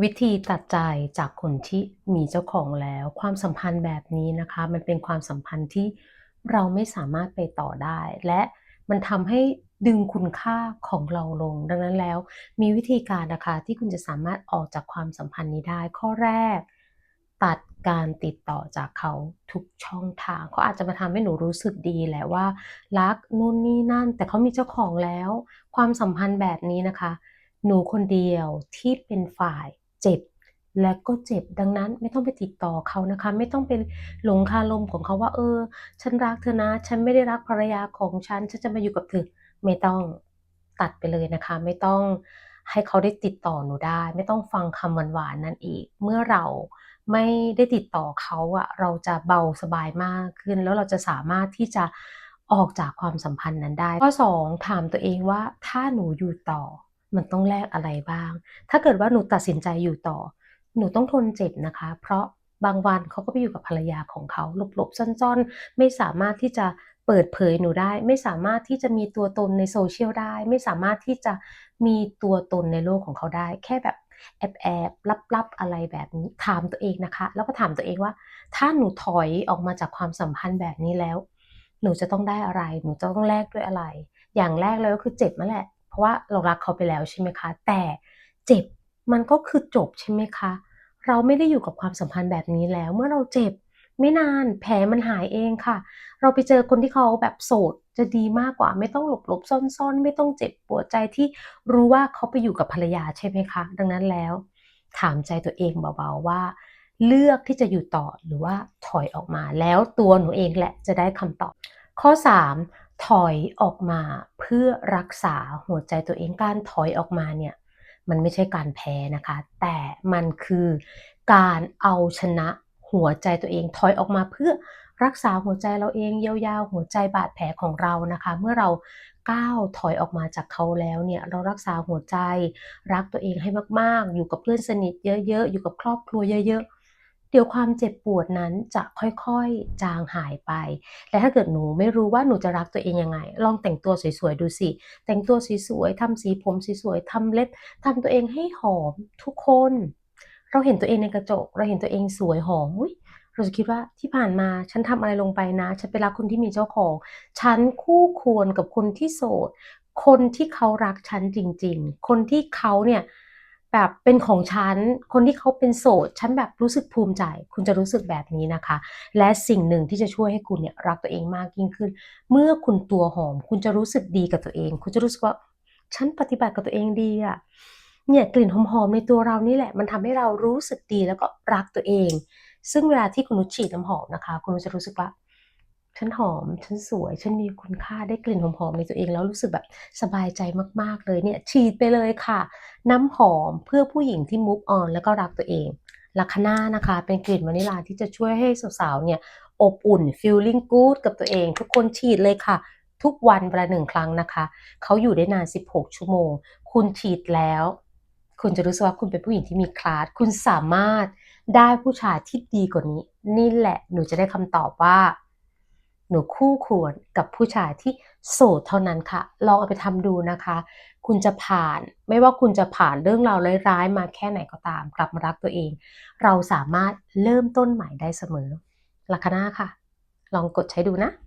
วิธีตัดใจจากคนที่มีเจ้าของแล้ว ความสัมพันธ์แบบนี้นะคะ มันเป็นความสัมพันธ์ที่เราไม่สามารถไปต่อได้ และมันทำให้ดึงคุณค่าของเราลง ดังนั้นแล้ว มีวิธีการนะคะที่คุณจะสามารถออกจากความสัมพันธ์นี้ได้ ข้อแรก ตัดการติดต่อจากเขาทุกช่องทางเขาอาจจะมาทำให้หนูรู้สึกดีแหละว่า รักนู่นนี่นั่น แต่เขามีเจ้าของแล้ว ความสัมพันธ์แบบนี้นะคะ หนูคนเดียวที่เป็นฝ่าย เจ็บและก็เจ็บดังนั้นไม่ต้องไปติดต่อเขานะคะ ไม่ต้องไปหลงคาลมของเขาว่า เออ ฉันรักเธอนะ ฉันไม่ได้รักภรรยาของฉัน ฉันจะมาอยู่กับเธอไม่ต้องตัดไปเลยนะคะ ไม่ต้องให้เขาได้ติดต่อหนูได้ ไม่ต้องฟังคำหวานๆนั่นอีก เมื่อเราไม่ได้ติดต่อเขาอะเราจะเบาสบายมากขึ้น แล้วเราจะสามารถที่จะออกจากความสัมพันธ์นั้นได้ข้อ2ถามตัวเองว่าถ้าหนูอยู่ต่อ มันต้องแลกอะไรบ้าง ถ้าเกิดว่าหนูตัดสินใจอยู่ต่อ หนูต้องทนเจ็บนะคะ เพราะบางวันเขาก็ไปอยู่กับภรรยาของเขาหลบๆซ่อนๆ ไม่สามารถที่จะเปิดเผยหนูได้ ไม่สามารถที่จะมีตัวตนใน social ได้ ไม่สามารถที่จะมีตัวตนในโลกของเขาได้ แค่แบบแอบๆลับๆอะไรแบบนี้ถามตัวเองนะคะ แล้วก็ถามตัวเองว่า ถ้าหนูถอยออกมาจากความสัมพันธ์แบบนี้แล้ว หนูจะต้องได้อะไร หนูจะต้องแลกด้วยอะไร อย่างแรกเลยก็คือเจ็บนั่นแหละ เพราะว่าเรารักเขาไปแล้วใช่ไหมคะ แต่เจ็บมันก็คือจบใช่ไหมคะ เราไม่ได้อยู่กับความสัมพันธ์แบบนี้แล้ว เมื่อเราเจ็บไม่นานแผลมันหายเองค่ะ เราไปเจอคนที่เขาแบบโสดจะดีมากกว่า ไม่ต้องหลบๆซ่อนๆ ไม่ต้องเจ็บปวดใจที่รู้ว่าเขาไปอยู่กับภรรยาใช่ไหมคะ ดังนั้นแล้ว ถามใจตัวเองเบาๆว่า เลือกที่จะอยู่ต่อหรือว่าถอยออกมา แล้วตัวหนูเองแหละจะได้คำตอบ ข้อ 3 ถอยออกมาเพื่อรักษาหัวใจตัวเองการถอยออกมาเนี่ยมันไม่ใช่การแพ้นะคะ แต่มันคือการเอาชนะหัวใจตัวเองถอยออกมาเพื่อรักษาหัวใจเราเองเยียวยาหัวใจบาดแผลของเรานะคะ เมื่อเราก้าวถอยออกมาจากเขาแล้วเนี่ยเรารักษาหัวใจ รักตัวเองให้มากๆ อยู่กับเพื่อนสนิทเยอะๆ อยู่กับครอบครัวเยอะ ๆ เดี๋ยวความเจ็บปวดนั้นจะค่อยๆจางหายไป และถ้าเกิดหนูไม่รู้ว่าหนูจะรักตัวเองยังไง ลองแต่งตัวสวยๆดูสิ แต่งตัวสวยๆทำสีผมสวยๆทำเล็บทำตัวเองให้หอมทุกคน เราเห็นตัวเองในกระจก เราเห็นตัวเองสวยหอมอุ๊ยเราจะคิดว่าที่ผ่านมาฉันทำอะไรลงไปนะ ฉันไปรักคนที่มีเจ้าของ ฉันคู่ควรกับคนที่โสด คนที่เขารักฉันจริง ๆ คนที่เขาเนี่ย แบบเป็นของฉัน คนที่เขาเป็นโสด ฉันแบบรู้สึกภูมิใจ คุณจะรู้สึกแบบนี้นะคะ และสิ่งหนึ่งที่จะช่วยให้คุณเนี่ยรักตัวเองมากยิ่งขึ้น เมื่อคุณตัวหอม คุณจะรู้สึกดีกับตัวเอง คุณจะรู้สึกว่าฉันปฏิบัติกับตัวเองดีอะเนี่ยกลิ่นหอมๆในตัวเรานี่แหละ มันทำให้เรารู้สึกดีแล้วก็รักตัวเอง ซึ่งเวลาที่คุณนุชฉีดน้ำหอมนะคะ คุณนุชจะรู้สึกว่า ฉันหอม ฉันสวย ฉันมีคุณค่าได้กลิ่นหอมๆในตัวเองแล้วรู้สึกแบบสบายใจมากๆเลยเนี่ยฉีดไปเลยค่ะ น้ำหอมเพื่อผู้หญิงที่ move on แล้วก็รักตัวเอง Lakana นะคะ เป็นกลิ่นวานิลลาที่จะช่วยให้สาวๆเนี่ยอบอุ่น feeling good กับตัวเอง ทุกคนฉีดเลยค่ะ ทุกวันวันละ1ครั้งนะคะ เขาอยู่ได้นาน 16 ชั่วโมง คุณฉีดแล้ว คุณจะรู้สึกว่าคุณเป็นผู้หญิงที่มีคลาสคุณสามารถได้ผู้ชายที่ดีกว่านี้ นี่แหละหนูจะได้คำตอบว่า หนูคู่ควรกับผู้ชายที่โสดเท่านั้นค่ะ ลองเอาไปทำดูนะคะ คุณจะผ่านไม่ว่าคุณจะผ่านเรื่องราวร้ายๆมาแค่ไหนก็ตาม กลับมารักตัวเอง เราสามารถเริ่มต้นใหม่ได้เสมอลัคนาค่ะ ลองกดใช้ดูนะ